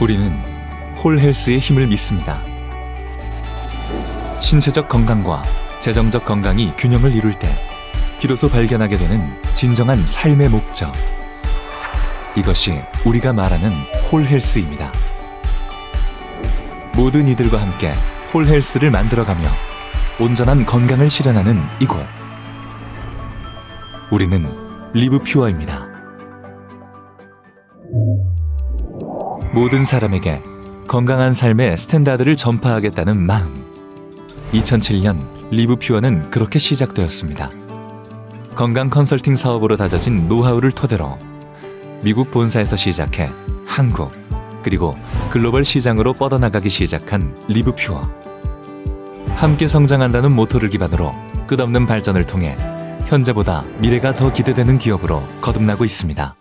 우리는 홀헬스의 힘을 믿습니다. 신체적 건강과 재정적 건강이 균형을 이룰 때 비로소 발견하게 되는 진정한 삶의 목적. 이것이 우리가 말하는 홀헬스입니다. 모든 이들과 함께 홀헬스를 만들어가며 온전한 건강을 실현하는 이곳. 우리는 리브퓨어입니다. 모든 사람에게 건강한 삶의 스탠다드를 전파하겠다는 마음. 2007년 리브퓨어는 그렇게 시작되었습니다. 건강 컨설팅 사업으로 다져진 노하우를 토대로 미국 본사에서 시작해 한국 그리고 글로벌 시장으로 뻗어나가기 시작한 리브퓨어. 함께 성장한다는 모토를 기반으로 끝없는 발전을 통해 현재보다 미래가 더 기대되는 기업으로 거듭나고 있습니다.